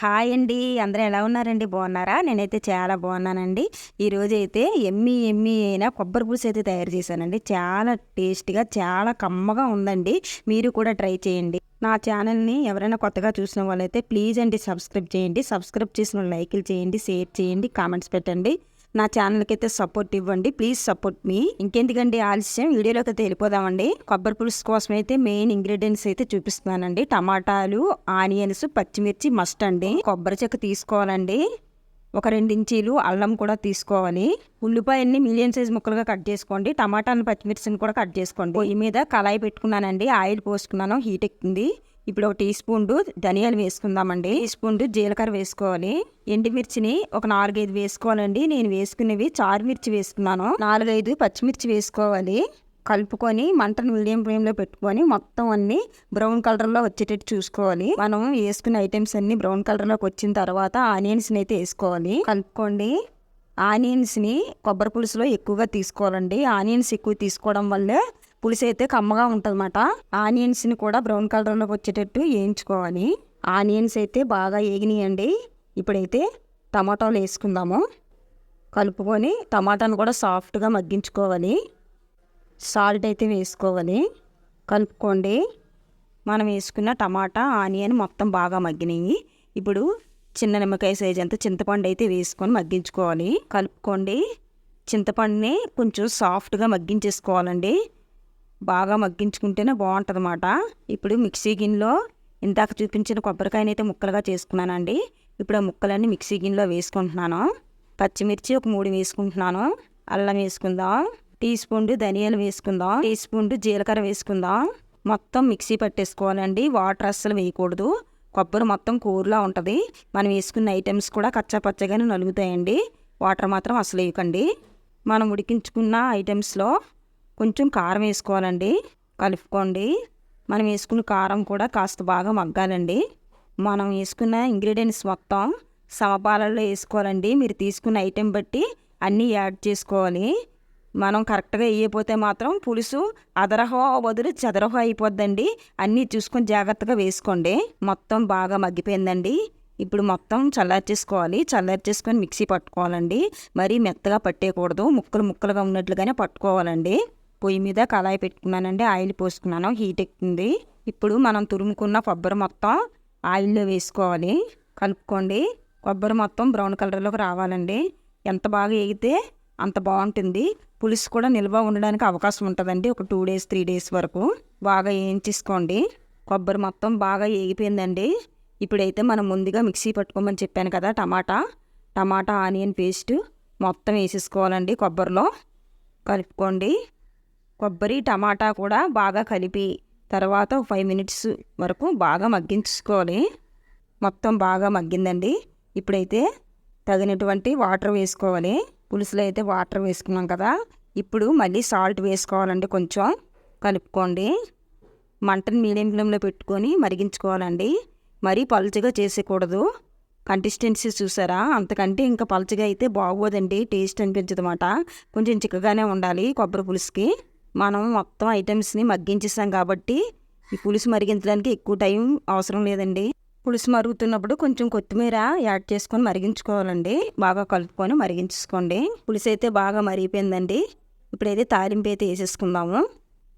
Hi అండి. అందరూ ఎలా ఉన్నారండి? బాగున్నారా? నేనైతే చాలా బాగున్నానండి. ఈరోజు అయితే ఎమ్మి ఎమ్మి అయిన కొబ్బరి పులుసు అయితే తయారు చేశానండి. చాలా టేస్ట్గా చాలా కమ్మగా ఉందండి. మీరు కూడా ట్రై చేయండి. నా ఛానల్ని ఎవరైనా కొత్తగా చూసిన వాళ్ళైతే ప్లీజ్ అండి సబ్స్క్రైబ్ చేయండి. సబ్స్క్రైబ్ చేసిన లైకులు చేయండి షేర్ చేయండి కామెంట్స్ పెట్టండి. నా ఛానల్కి అయితే సపోర్ట్ ఇవ్వండి. Please support me. ఇంకెందుకండి ఆలస్యం? వీడియోలోకి అయితే వెళ్ళిపోదామండి. కొబ్బరి పులుసు కోసం అయితే మెయిన్ ఇంగ్రీడియంట్స్ అయితే చూపిస్తున్నానండి. టమాటాలు ఆనియన్స్ పచ్చిమిర్చి మస్ట్ అండి. కొబ్బరి చెక్క తీసుకోవాలండి. ఒక రెండు ఇంచీలు అల్లం కూడా తీసుకోవాలి. ఉల్లిపాయల్ని మీడియం సైజ్ ముక్కలుగా కట్ చేసుకోండి. టమాటాలను పచ్చిమిర్చిని కూడా కట్ చేసుకోండి. పొయ్యి మీద కళాయి పెట్టుకున్నానండి. ఆయిల్ పోసుకున్నాను. హీట్ ఎక్కింది. ఇప్పుడు ఒక టీ స్పూన్ ధనియాలు వేసుకుందామండి. టీ స్పూన్ జీలకర్ర వేసుకోవాలి. ఎండుమిర్చిని ఒక నాలుగైదు వేసుకోవాలండి. నేను వేసుకునేవి చారు మిర్చి వేసుకున్నాను. నాలుగైదు పచ్చిమిర్చి వేసుకోవాలి. కలుపుకొని మంటను మీడియం ఫ్లేమ్లో పెట్టుకొని మొత్తం అన్ని బ్రౌన్ కలర్లో వచ్చేటట్టు చూసుకోవాలి. మనం వేసుకున్న ఐటమ్స్ అన్ని బ్రౌన్ కలర్లోకి వచ్చిన తర్వాత ఆనియన్స్ని అయితే వేసుకోవాలి. కలుపుకోండి. ఆనియన్స్ని కొబ్బరి పులుసులో ఎక్కువగా తీసుకోవాలండి. ఆనియన్స్ ఎక్కువ తీసుకోవడం వల్ల పులుసు అయితే కమ్మగా ఉంటుందన్నమాట. ఆనియన్స్ని కూడా బ్రౌన్ కలర్లోకి వచ్చేటట్టు వేయించుకోవాలి. ఆనియన్స్ అయితే బాగా వేగినాయండి ఇప్పుడైతే టమాటాలు వేసుకుందాము. కలుపుకొని టమాటాను కూడా సాఫ్ట్గా మగ్గించుకోవాలి. సాల్ట్ అయితే వేసుకోవాలి. కలుపుకోండి. మనం వేసుకున్న టమాటా ఆనియన్ మొత్తం బాగా మగ్గినాయి. ఇప్పుడు చిన్న నిమ్మకాయ సైజ్ అంత చింతపండు అయితే వేసుకొని మగ్గించుకోవాలి. కలుపుకోండి. చింతపండుని కొంచెం సాఫ్ట్గా మగ్గించేసుకోవాలండి. బాగా మగ్గించుకుంటేనే బాగుంటుందన్నమాట. ఇప్పుడు మిక్సీ గిన్నెలో ఇందాక చూపించిన కొబ్బరికాయని అయితే ముక్కలుగా చేసుకున్నానండి. ఇప్పుడు ఆ ముక్కలన్నీ మిక్సీ గిన్నెలో వేసుకుంటున్నాను. పచ్చిమిర్చి ఒక మూడు వేసుకుంటున్నాను. అల్లం వేసుకుందాం. టీ స్పూన్ ధనియాలు వేసుకుందాం. టీ స్పూన్ జీలకర్ర వేసుకుందాం. మొత్తం మిక్సీ పట్టేసుకోవాలండి. వాటర్ అస్సలు వేయకూడదు. కొబ్బరి మొత్తం కూరలా ఉంటుంది. మనం వేసుకున్న ఐటమ్స్ కూడా కచ్చా పచ్చగానే నలుగుతాయండి. వాటర్ మాత్రం అసలు వేయకండి. మనం ఉడికించుకున్న ఐటమ్స్లో కొంచెం కారం వేసుకోవాలండి. కలుపుకోండి. మనం వేసుకున్న కారం కూడా కాస్త బాగా మగ్గాలండి. మనం వేసుకున్న ఇంగ్రీడియంట్స్ మొత్తం సమపాలలో వేసుకోవాలండి. మీరు తీసుకున్న ఐటెం బట్టి అన్నీ యాడ్ చేసుకోవాలి. మనం కరెక్ట్గా వేయకపోతే మాత్రం పులుసు అదరహో వదిలి చదరహో అయిపోద్దండి. అన్నీ చూసుకొని జాగ్రత్తగా వేసుకోండి. మొత్తం బాగా మగ్గిపోయిందండి. ఇప్పుడు మొత్తం చల్లార్చేసుకోవాలి. చల్లార్చేసుకొని మిక్సీ పట్టుకోవాలండి. మరీ మెత్తగా పట్టేయకూడదు. ముక్కలు ముక్కలుగా ఉన్నట్లుగానే పట్టుకోవాలండి. పొయ్యి మీద కళాయి పెట్టుకున్నానండి. ఆయిల్ పోసుకున్నాను. హీట్ ఎక్కింది. ఇప్పుడు మనం తురుముకున్న కొబ్బరి మొత్తం ఆయిల్లో వేసుకోవాలి. కలుపుకోండి. కొబ్బరి మొత్తం బ్రౌన్ కలర్లోకి రావాలండి. ఎంత బాగా వేగితే అంత బాగుంటుంది. పులుసు కూడా నిల్వ ఉండడానికి అవకాశం ఉంటుందండి. ఒక టూ డేస్ త్రీ డేస్ వరకు బాగా వేయించేసుకోండి. కొబ్బరి మొత్తం బాగా వేగిపోయిందండి. ఇప్పుడైతే మనం ముందుగా మిక్సీ పట్టుకోమని చెప్పాను కదా టమాటా. టమాటా ఆనియన్ పేస్ట్ మొత్తం వేసేసుకోవాలండి కొబ్బరిలో. కలుపుకోండి. కొబ్బరి టమాటా కూడా బాగా కలిపి తర్వాత ఫైవ్ మినిట్స్ వరకు బాగా మగ్గించుకోవాలి. మొత్తం బాగా మగ్గిందండి. ఇప్పుడైతే తగినటువంటి వాటర్ వేసుకోవాలి. పులుసులో అయితే వాటర్ వేసుకున్నాం కదా. ఇప్పుడు మళ్ళీ సాల్ట్ వేసుకోవాలండి కొంచెం. కలుపుకోండి. మంటను మీడియం ఫ్లేమ్లో పెట్టుకొని మరిగించుకోవాలండి. మరీ పలుచగా చేసేయకూడదు కన్సిస్టెన్సీ చూసారా? అంతకంటే ఇంకా పలుచగా అయితే బాగోదండి. టేస్ట్ అనిపించదు అన్నమాట కొంచెం చిక్కగానే ఉండాలి కొబ్బరి పులుసుకి. మనం మొత్తం ఐటమ్స్ని మగ్గించేసాం కాబట్టి ఈ పులుసు మరిగించడానికి ఎక్కువ టైం అవసరం లేదండి. పులుసు మరుగుతున్నప్పుడు కొంచెం కొత్తిమీర యాడ్ చేసుకొని మరిగించుకోవాలండి. బాగా కలుపుకొని మరిగించుకోండి. పులుసు అయితే బాగా మరిగిపోయిందండి. ఇప్పుడైతే తాలింపు అయితే వేసేసుకుందాము.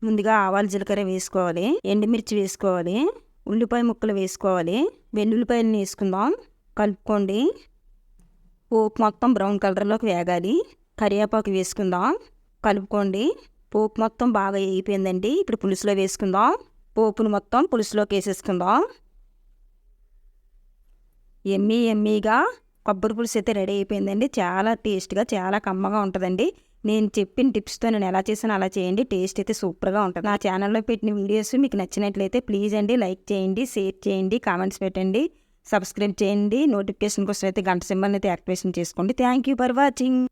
ముందుగా ఆవాలు జీలకర్ర వేసుకోవాలి. ఎండుమిర్చి వేసుకోవాలి. ఉల్లిపాయ ముక్కలు వేసుకోవాలి. వెల్లుల్లిపాయలను వేసుకుందాం. కలుపుకోండి. పోపు మొత్తం బ్రౌన్ కలర్లోకి వేగాలి. కరివేపాకు వేసుకుందాం. కలుపుకోండి. పోపు మొత్తం బాగా వేగిపోయిందండి. ఇప్పుడు పులుసులో వేసుకుందాం. పోపును మొత్తం పులుసులోకి వేసేసుకుందాం. ఎమ్మీ ఎమ్మీగా కొబ్బరి పులుసు అయితే రెడీ అయిపోయిందండి. చాలా టేస్ట్గా చాలా కమ్మగా ఉంటుందండి. నేను చెప్పిన టిప్స్తో నేను ఎలా చేసానో అలా చేయండి. టేస్ట్ అయితే సూపర్గా ఉంటుంది. నా ఛానల్లో పెట్టిన వీడియోస్ మీకు నచ్చినట్లయితే ప్లీజ్ అండి లైక్ చేయండి షేర్ చేయండి కామెంట్స్ పెట్టండి సబ్స్క్రైబ్ చేయండి. నోటిఫికేషన్ కోసం అయితే గంట సింబల్ని అయితే యాక్టివేషన్ చేసుకోండి. Thank you for watching.